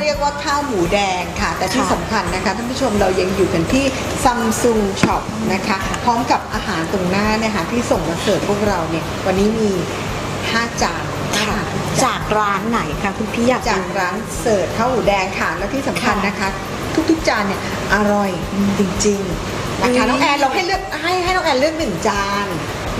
เรียกว่าข้าวหมูแดงค่ะ แต่ที่ค่ะสำคัญนะคะท่านผู้ชมเรายังอยู่กันที่ Samsung Shop นะคะ พร้อมกับอาหารตรงหน้าเนี่ยค่ะที่ส่งมาเสิร์ฟพวกเราเนี่ยวันนี้มี 5 จานนะคะจากร้านไหนคะคุณพี่อยากจากรู้ร้านเสิร์ฟข้าวหมูแดงค่ะ และที่สำคัญค่ะนะคะ ทุกๆจานเนี่ยอร่อยจริงๆนะคะอืมน้องแอนเราให้เลือกให้ให้น้องแอนเลือกหนึ่งจาน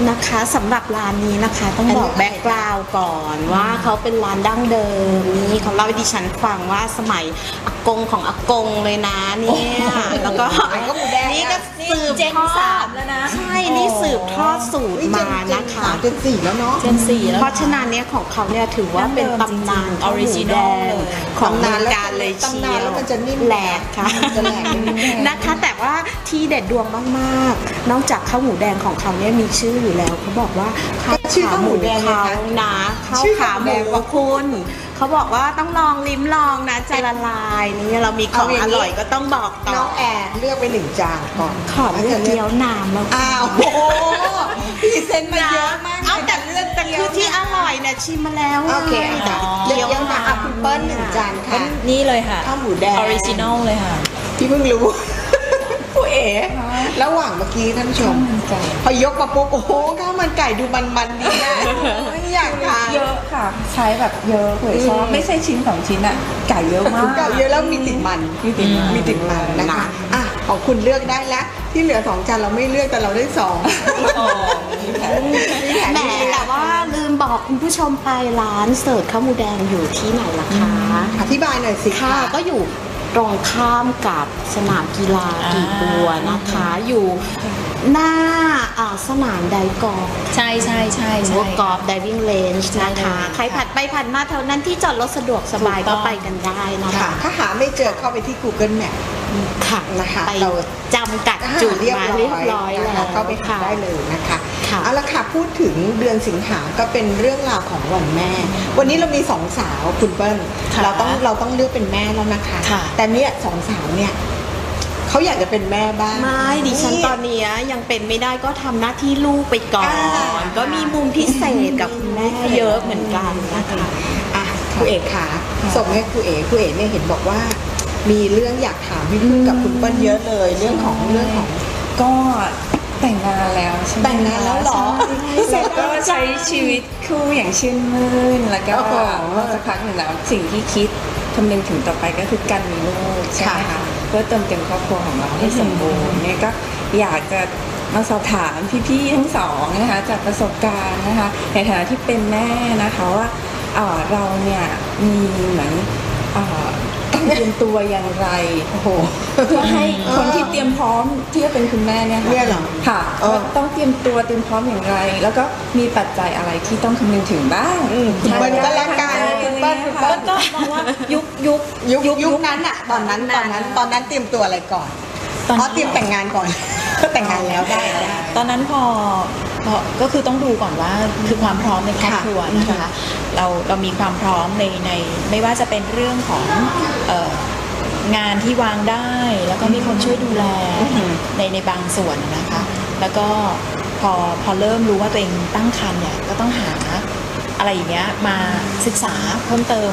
นะคะสำหรับร้านนี้นะคะ ต้องอันนี้บอกอะไรแบ็กกราวด์ก่อนว่าเขาเป็นร้านดั้งเดิมนี่เขาเล่าให้ดิฉันฟังว่าสมัยอากงของอากงเลยนะเนี่ยแล้วก็ไหนก็ หมูแดงนี่ก็อะสืบเจนทอสาดมแล้วนะ ใช่นี่สืบทอดสูตรเฮ้ยเจมาเจนะคะสามเจนสี่แล้วเนาะ เจนสี่แล้ว เพราะฉะนั้นเนี่ยของเขาเนี่ยถือว่าเป็นตำนานออริจินอลเลยของเมืองการเลยเชีตำนานยวแล้วมันจะนิ่มแหลกค่ะมันจะแหลกนิดนึงนะคะ แต่ว่าที่เด็ดดวงมากๆ นอกจากข้าวหมูแดงของเขาเนี่ยมีชื่ออยู่แล้วเขาบอกว่าข้าวชื่อขาข้าวหหมูมูแดงเลยเขาคะนะข้าวชื่อขาข้าวหหมูมูแดงว่าคุณ เขาบอกว่าต้องลองลิ้มลองนะจะละลายนี่เรามีของเอาอย่างอนี้ร่อยก็ต้องบอกต่น้อองแอนเลือกไปหนึ่งจานก่อนขอเลือกเกี๊ยวน้ำแล้วอ้าวโอ้โหพรีเซนต์มาเยอะมากเอาแต่เลือกแต่คือที่อร่อยเนี่ยชิมมาแล้วโอเคไงแต่เลือกเยอะนะอะคุณเปิ้ลหนึ่งจานค่ะนี่เลยค่ะข้าวหมูแดงออริจินอลเลยค่ะพี่เพิ่งรู้ ผู้เอ๋ระหว่างเมื่อกี้ท่านผู้ชมพอยกมาปุ๊บโอ้โหข้าวมันไก่ดูมันๆดีนะไม่อยากทานเยอะค่ะ ใช้แบบเยอะเลยชอบไม่ใช่ชิ้นสองชิ้นอะไก่เยอะมากเก่าเยอะแล้วมีติดมันมีติดมันมีติดมันนะคะอะของคุณเลือกได้แล้วที่เหลือสองจานเราไม่เลือกแต่เราได้สองแหมแต่ว่าลืมบอกคุณผู้ชมไปร้านเสิร์ฟข้าวหมูแดงอยู่ที่ไหนล่ะคะ อธิบายหน่อยสิค่ะค่ะก็อยู่ ตรงข้ามกับสนามกีฬากีบัวนะคะอยู่หน้าอ่าสนามไดกอล์ฟใช่ใช่ใช่หรือใช่ว่ากอล์ฟไดวิ่งเลนจ์ใช่นะคะเลยใครผ่านไปผ่านมาแถวนั้นที่จอดรถสะดวกสบายถูกต้ก็องไปกันได้นะค่ะคะถ้าหาไม่เจอเข้าไปที่ Google Map ค่ะนะคะไปเราจำกัดจุดมาเรียบร้อยนะแล้คะวเข้าไปหาค่ะได้เลยนะคะ ค่ะเอาละค่ะ พูดถึงเดือนสิงหาก็เป็นเรื่องราวของวันแม่ วันนี้เรามีสองสาวคุณเปิ้ลค่ะเราต้องเราต้องเลือกเป็นแม่แล้วนะคะค่ะแต่เนี่ยสองสาวเนี่ยเขาอยากจะเป็นแม่บ้างไม่ดิฉันตอนเนี้ยยังเป็นไม่ได้ก็ทำหน้าที่ลูกไปก่อนอ่าก็มีมุมพิเศษกับคุณแม่เยอะเหมือนกันนะคะอะครูเอกค่ะส่งให้ครูเอกครูเอกเนี่ยเห็นบอกว่า มีเรื่องอยากถามพี่พึ่งกับคุณเปิ้ลเยอะเลย เรื่องของเรื่องของก็ แต่งงานแล้วใช่ไหมแต่งงานแล้วเหรอใช่แล้วก็ใช้ชีวิตคู่อย่างชื่นมื่นแล้วก็โอ้โหพอสักพักหนึ่งแล้วสิ่งที่คิดคำนึงถึงต่อไปก็คือการมีลูกใช่ไหมค่ะ คะเพื่อเติมเต็มครอบครัวของเราให้สมบูรณ์เนี่ยก็อยากจะมาสอบถามพี่ๆทั้งสองนะคะจากประสบการณ์นะคะในฐานะที่เป็นแม่นะคะว่าเอ่อเราเนี่ยมีเหมือนเอ่อ ต้องเตรียมตัวอย่างไรโอ้โหเพื่อให้คนที่เตรียมพร้อมที่จะเป็นคุณแม่เนี่ยเนี่ยเหรอค่ะเออว่าต้องเตรียมตัวเตรียมพร้อมอย่างไร แล้วก็มีปัจจัยอะไรที่ต้องคำนึงถึงบ้างอืมคุณเปิ้ลก็แล้วกันคุณเปิ้ลคุณเปิ้ลก็มองว่ายุคยุคยุคยุคนั้นอะตอนนั้นตอนนั้นตอนนั้นเตรียมตัวอะไรก่อนตอนอ๋อเตรียมแต่งงานก่อนแต่งงานแล้วได้ได้ตอนนั้นพอ พอก็คือต้องดูก่อนว่าคือความพร้อมในครอบค่ะครัวนะคะเราเรามีความพร้อมในในไม่ว่าจะเป็นเรื่องของเอ่องานที่วางได้ แล้วก็มีคนช่วยดูแลในในบางส่วนนะคะ แล้วก็พอพอเริ่มรู้ว่าตัวเองตั้งครรภ์เนี่ยก็ต้องหาอะไรอย่างเงี้ยมาศึกษาเพิ่มเติม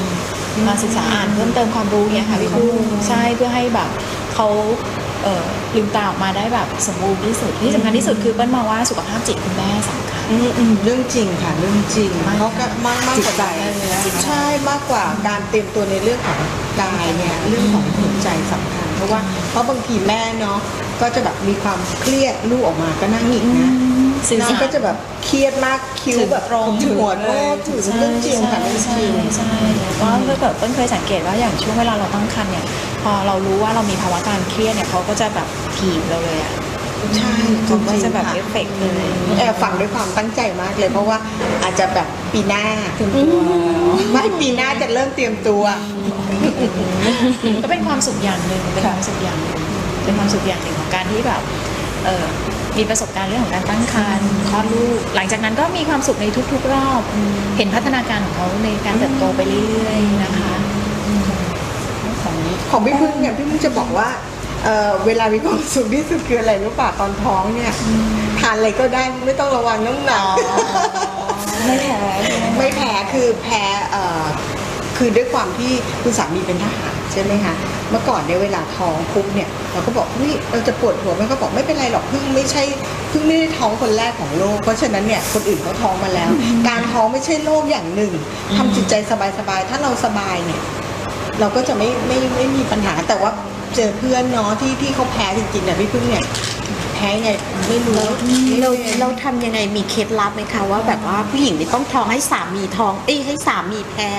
มาศึกษาอ่านเพิ่มเติมความรู้เนี่ยค่ะพี่ปุ้งใช่เพื่อให้แบบเขาเอ่อ ลืมตาออกมาได้แบบสมบูรณ์ที่สุดที่สำคัญที่สุดคือเปิ้ลมองว่าสุขภาพจิตคุณแม่สำคัญเรื่องจริงค่ะเรื่องจริงมากเพราะก็มากมากกว่าใจใช่มากกว่าการเตรียมตัวในเรื่องของกายเนี่ยเรื่องของหัวใจสำคัญ เพราะว่าเพราะบางทีแม่เนาะก็จะแบบมีความเครียดลูกออกมาก็นั่งหงิกนะ สื่อน้องสารก็จะแบบเครียดมากคิ้วแบบถึงตรงถึงหัวโน้ถึงเรื่องจริงค่ะเรื่องใช่จริงใช่เพราะถ้าเกิดเปิ้ลเคยสังเกตว่าอย่างช่วงเวลาเราตั้งครรภ์เนี่ย พอเรารู้ว่าเรามีภาวะการเครียดเนี่ยเขาก็จะแบบถีบเราเลยอะใช่เขาก็จะแบบริเองฟๆเฟกต์เลยค่ะแอบฟังด้วยความตั้งใจมากเลยเพราะว่าอาจจะแบบปีหน้าเตรียมตัวไม่ปีหน้าจะเริ่มเตรียมตัว ก็เป็นความสุขอย่างหนึ่งเป็นความสุขอย่างหนึ่งเป็นความสุขอย่างหนึ่งของการที่แบบเออ มีประสบการณ์เรื่องของการตั้งครรภ์คลอดลูก หลังจากนั้นก็มีความสุขในทุก ๆ รอบ เห็นพัฒนาการของเขาในการเติบโตไปเรื่อยๆนะคะของของพี่พึ่งเนี่ยพี่พึ่งจะบอกว่าเอ่อเวลามีความสุขที่สุดคืออะไรรู้ป่ะตอนท้องเนี่ยทานอะไรก็ได้ไม่ต้องระวังน้ำหนักไม่แพ้ใช่ไหมไม่แพ้คือแพ้เอ่อ คือด้วยความที่คุณสามีเป็นทหารใช่ไหมคะเมื่อก่อนเนี่ยเวลาท้องปุ๊บเนี่ยเราก็บอกเฮ้ยเราจะปวดหัวไหมก็บอกไม่เป็นไรหรอกเพิ่งไม่ใช่เพิ่งไม่ได้ท้องคนแรกของโลก เพราะฉะนั้นเนี่ยคนอื่นเขาท้องมาแล้ว การท้องไม่ใช่โรคอย่างหนึ่งทำจิตใจสบายๆถ้าเราสบายเนี่ยเราก็จะไม่ไม่ไม่มีปัญหาแต่ว่าเจอเพื่อนเนาะที่ที่เขาแพ้จริงๆเนี่ยพี่พึ่งเนี่ยแพ้ไงไม่รู้เราเราทำยังไงมีเคล็ดลับไหมคะว่าแบบว่าผู้หญิงนี่ต้องท้องให้สามีท้องเอ้ยให้สามีแพ้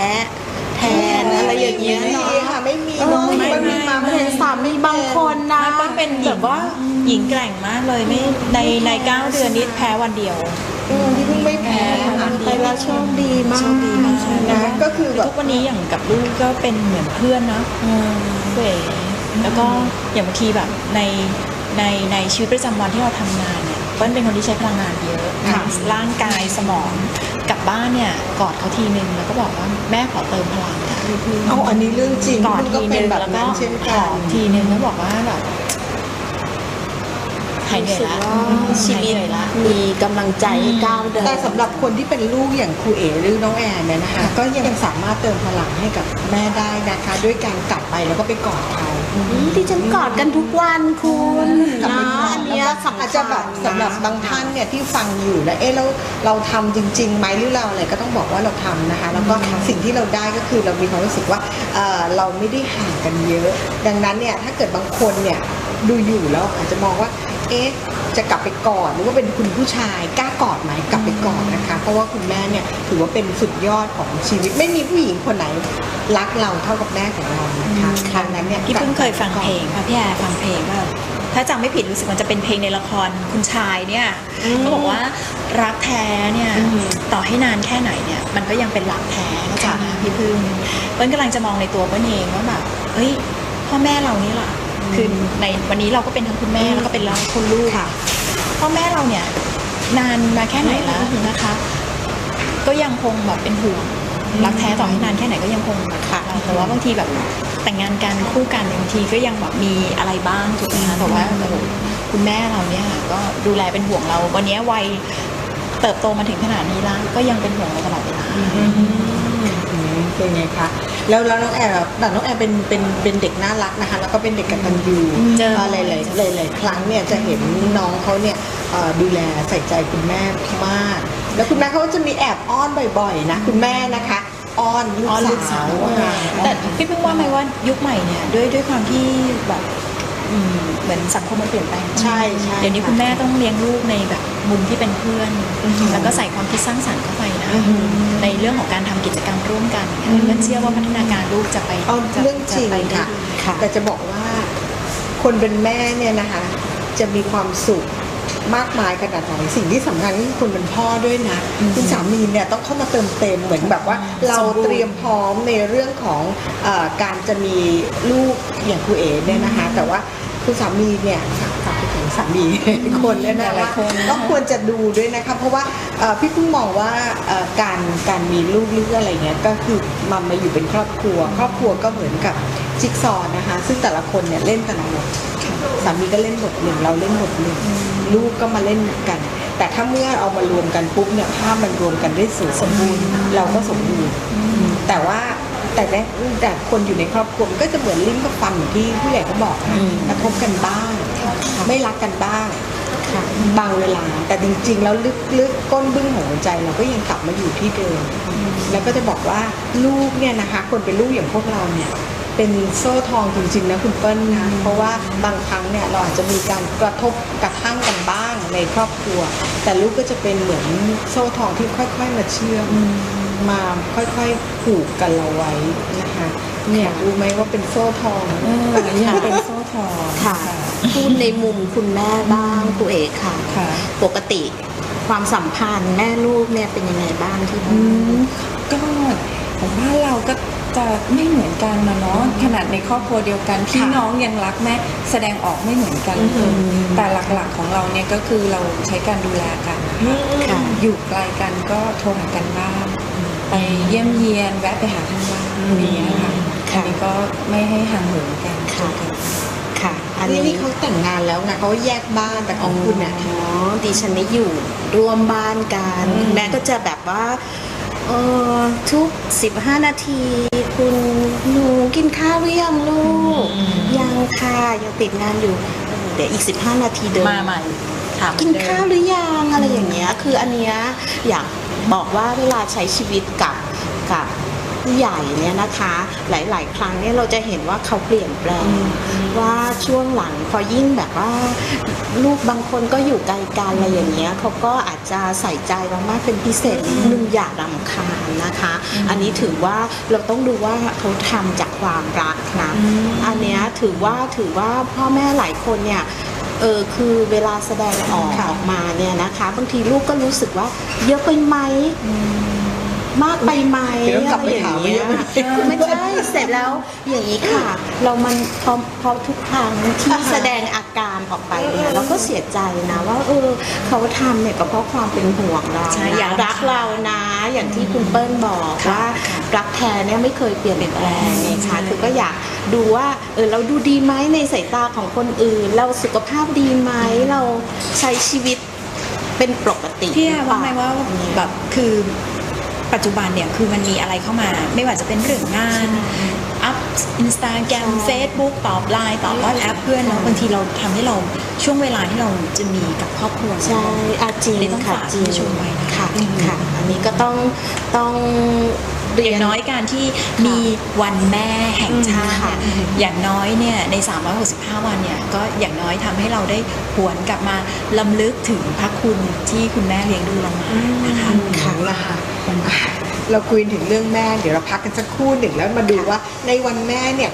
แทนอะไรอย่างเงี้ยเนาะค่ะไม่มีเนาะไม่มันมีมาเห็นสามีบางคนนะมันเป็นแบบว่าหญิงแกร่งมากเลยไม่ในในเก้าเดือนนี้แพ้วันเดียวเออพี่เพึ่งไม่แพ้ค่ะไปแล้วโชคดีมากดีมากนะก็คือแบบทุกวันนี้อย่างกับลูกก็เป็นเหมือนเพื่อนนะเป๋แล้วก็อย่างบางทีแบบในในในชีวิตประจำวันที่เราทำงานเนี่ยเปิ้ลเป็นคนที่ใช้พลังงานเยอะค่ะร่างกายสมอง กลับบ้านเนี่ยกอดเขาทีนึงแล้วก็บอกว่าแม่ขอเติมพลังค่ะเอาอันนี้เรื่องจริงกอดพี่พึ่งทีก็เป็นึนงแบบแล้วก็นั้นเช่นหกัอนมทีนึงแล้วบอกว่าแบบ หายเหนื่อยละชีหายวิเหตนื่อยละมีกำลังใจให้ก้าวเดินแต่สำหรับคนที่เป็นลูกอย่างครูเอ๋หรือน้องแอนเนี่ยนะคะ ก็ยังสามารถเติมพลังให้กับแม่ได้นะคะ ด้วยการกลับไปแล้วก็ไปกอดเขาอืมที่ฉันกอดกันทุกวันคุณกลับนะไปกอดอันแล้วเนี้ยก็สำคัญอาจจะแบบสำหรับบางท่านเนี่ยที่ฟังอยู่แล้วเอ๊ะเราเราทำจริงๆไหมหรือเราอะไรก็ต้องบอกว่าเราทำนะคะ แล้วก็สิ่งที่เราได้ก็คือเรามีความรู้สึกว่าเอ่อเราไม่ได้ห่างกันเยอะ ดังนั้นเนี่ยถ้าเกิดบางคนเนี่ยดูอยู่แล้วอาจจะมองว่า เอ๊ะจะกลับไปกอดหรือว่าเป็นคุณผู้ชายกล้ากอดไหมกลับไปกอดนะคะ เพราะว่าคุณแม่เนี่ยถือว่าเป็นสุดยอดของชีวิต ไม่มีผู้หญิงคนไหนรักเราเท่ากับแม่ของเรานะคะดังนั้นเนี่ยพี่เพิ่งเคยฟังเพลงค่ะพี่แอร์ฟังเพลงว่าถ้าจำไม่ผิดรู้สึกมันจะเป็นเพลงในละครคุณชายเนี่ยเขาบอกว่ารักแท้เนี่ยต่อให้นานแค่ไหนเนี่ยมันก็ยังเป็นรักแท้เข้าใจไหมพี่พึ่งเปิ้ลกำลังจะมองในตัวเปิ้ลเองว่าแบบเฮ้ยพ่อแม่เรานี่แหละ คือในวันนี้เราก็เป็นทั้งคุณแม่แล้วก็เป็นเราคนลูกค่ะพ่อแม่เราเนี่ยนานมาแค่ไหนแล้วนะคะ ก็ยังคงแบบเป็นห่วงรักแท้ต่อให้นานแค่ไหนก็ยังคงค่ะแต่ว่าบางทีแบบแต่งงานกันคู่กันบางทีก็ยังแบบมีอะไรบ้างถูกไหมคะแต่ว่าโอ้โหคุณแม่เราเนี่ยก็ดูแลเป็นห่วงเรา วันนี้วัยเติบโตมาถึงขนาดนี้แล้วก็ยังเป็นห่วงเราตลอดเวลาอืม เป็นไงคะแล้วแล้วน้องแอร์แต่น้องแอร์เป็นเป็นเป็นเด็กน่ารักนะคะ แล้วก็เป็นเด็กกตัญญูเจอเอ่อหลายหลายหลายหลายๆครั้งเนี่ยจะเห็นน้องเขาเนี่ยเอ่อดูแลใส่ใจคุณแม่มาก แล้วคุณแม่เขาก็จะมีแอบอ้อนบ่อยๆนะคุณแม่นะคะอ้อนลูอ๋อลูกกสาสาววค่ะแต่พี่เพิ่งว่าไหมว่ายุคใหม่เนี่ยด้วยด้วยความที่แบบอืม เหมือนสังคมมันเปลี่ยนแปลงใช่ใช่เดี๋ยวนี้คุณแม่ต้องเลี้ยงลูกในแบบมุมที่เป็นเพื่อน แล้วก็ใส่ความคิดสร้างสรรค์เข้าไปนะในเรื่องของการทำกิจกรรมร่วมกันเนี่ยเพื่อนเชื่อว่าพัฒนาการลูกจะไปเอาจะเรื่องจริงจะไปได้ค่ะดีค่ะ แต่จะบอกว่าคนเป็นแม่เนี่ยนะคะ จะมีความสุข มากมายขนาดไหนสิ่งที่สำคัญก็คือคนเป็นพ่อด้วยนะคุณสามีเนี่ยต้องเข้ามาเติมเต็มเหมือนแบบว่า เราเตรียมพร้อมในเรื่องของเออการจะมีลูกอย่างครูเอ๋เนี่ยนะคะ แต่ว่าคุณสามีเนี่ยฝากไปถึงสามีคนเลยนะหลาว่ายๆคนก็ควรจะดูด้วยนะคะเพราะว่าเอ่อพี่เพิ่งมองว่าเอ่อการการมีลูกหรืออะไรเงี้ยก็คือมันมาอยู่เป็นครอบครัว ครอบครัวก็เหมือนกับ จิ๊กซอว์นะคะ ซึ่งแต่ละคนเนี่ยเล่นแต่ละบทสามีก็เล่นบทหนึ่งเราเล่นบทหนึ่งลูกก็มาเล่นกัน แต่ถ้าเมื่อเอามารวมกันปุ๊บเนี่ยภาพมันรวมกันได้สวยสมบูรณ์เราก็สมบูรณ์แต่ว่าแต่แรกแต่คนอยู่ในครอบครัวมันก็จะเหมือนลิ้นกับฟันอย่างที่ผู้ใหญ่เขาบอกนะกระทบกันบ้าง ไม่รักกันบ้างค่ะบางเวลา แต่จริงๆ แล้วลึกๆก้นบึ้งของหัวใจเราก็ยังกลับมาอยู่ที่เดิม แล้วก็จะบอกว่าลูกเนี่ยนะคะ คนเป็นลูกอย่างพวกเราเนี่ย เป็นโซ่ทองจริงๆนะคุณเปิ้ลนะเพราะว่าบางครั้งเนี่ยเราอาจจะมีการกระทบกระทั่งกันบ้างในครอบครัว แต่ลูกก็จะเป็นเหมือนโซ่ทองที่ค่อย ๆ มาเชื่อมมาค่อยๆผูกกันเราไว้นะคะเนี่ยรู้ไหมว่าเป็นโซ่ทองเออยังเป็นโซ่ทองค่ะพูดในมุมคุณแม่บ้างครูเอกค่ะค่ะ ปกติความสัมพันธ์แม่ลูกเนี่ยเป็นยังไงบ้างที่อืบ้านมก็ผมว่าเราก็ จะไม่เหมือนกันนะเนาะขนาดในครอบครัวเดียวกันพี่น้องยังรักแม่แสดงออกไม่เหมือนกันเลยแต่หลักๆของเราเนี่ยก็คือเราใช้การดูแลกันนะคะค่ะอยู่ไกลกันก็โทรหากันบ้างไปเยี่ยมเยียนแวะไปหาท่านบ้างอย่างเงี้ยค่ะค่ะอันนี้ก็ไม่ให้ห่างเหินกันค่ะค่ะ อันนี่นี้นี่เขาแต่งงานแล้วไงเขาแยกบ้านแต่ของคุณเนี่ยอ๋อดิฉันไม่อยู่ร่วมบ้านกันอืมแม่ก็จะแบบว่าเออทุก 15 นาที คุณหนูกินข้าวหรือยังลูก ยังค่ะ ยังติดงานอยู่เออเดี๋ยวอีก 15 นาทีเดินมาใหม่ถามกินข้าวหรือยังอะไรอย่างเงี้ย คืออันเนี้ยอยากบอกว่าเวลาใช้ชีวิตกับกับ ผู้ใหญ่เนี่ยนะคะ หลาย ๆ ครั้งเนี่ยเราจะเห็นว่าเขาเปลี่ยนแปลง ว่าช่วงหลังพอยิ่งแบบว่า ลูกบางคนก็อยู่ไกลกันอะไรอย่างเงี้ยเขาก็อาจจะใส่ใจเรามากเป็นพิเศษนิดนึงอย่ารำคาญนะคะ อันนี้ถือว่าเราต้องดูว่าเขาทำจากความรักนะอันเนี้ยถือว่าถือว่าพ่อแม่หลายคนเนี่ยเออคือเวลาแสดงออกค่ะออกมาเนี่ยนะคะ บางทีลูกก็รู้สึกว่าเยอะไปไหม มากไปไหมเดี๋ยวกลับไปถามว่าเยอะไหม ไม่ใช่เสร็จแล้วอย่างนี้ค่ะ เรามันพอพอทุกครั้งที่แสดงอาการออกไปเนี่ยเราก็เสียใจนะว่าเออเขาทำเนี่ยก็เพราะความเป็นห่วงเราใช่อยานะกรักเรานะ อย่างที่คุณเปิ้ลบอกว่ารักแท้เนี่ยไม่เคยเปลี่ยนแปลงนะคะคือก็อยากดูว่าเออเราดูดีไหมในสายตาของคนอื่น เราสุขภาพดีไหมเราใช้ชีวิตเป็นปกติพี่แอร์ว่า ไหมรือเปล่ว่าแบบคือ ปัจจุบันเนี่ยคือมันมีอะไรเข้ามา ไม่ว่าจะเป็นเรื่องงานอัพอินสตาแกรมเฟซบุ๊กตอบไลน์ตอบวอทแอปเพื่อนแล้วบางทีเราทำให้เราช่วงเวลาที่เราจะมีกับครอบครัวใช่อาจริงนี่ต้องค่ะฝากจริงผู้ชมไว้นะค่ะค่ะ อันนี้ก็ต้องต้องเรีอยย่านงน้อยการที่มีวันแม่แห่งชาติค่ะเนี่ยอย่างน้อยเนี่ยใน 365 วันเนี่ยก็อย่างน้อยทำให้เราได้หวนกลับมาลำลึกถึงพระคุณที่คุณแม่เลี้ยงดูเรามานะคะค่ะนะคะ เราคุยถึงเรื่องแม่ เดี๋ยวเราพักกันสักครู่หนึ่งแล้วมาดูว่าในวันแม่เนี่ย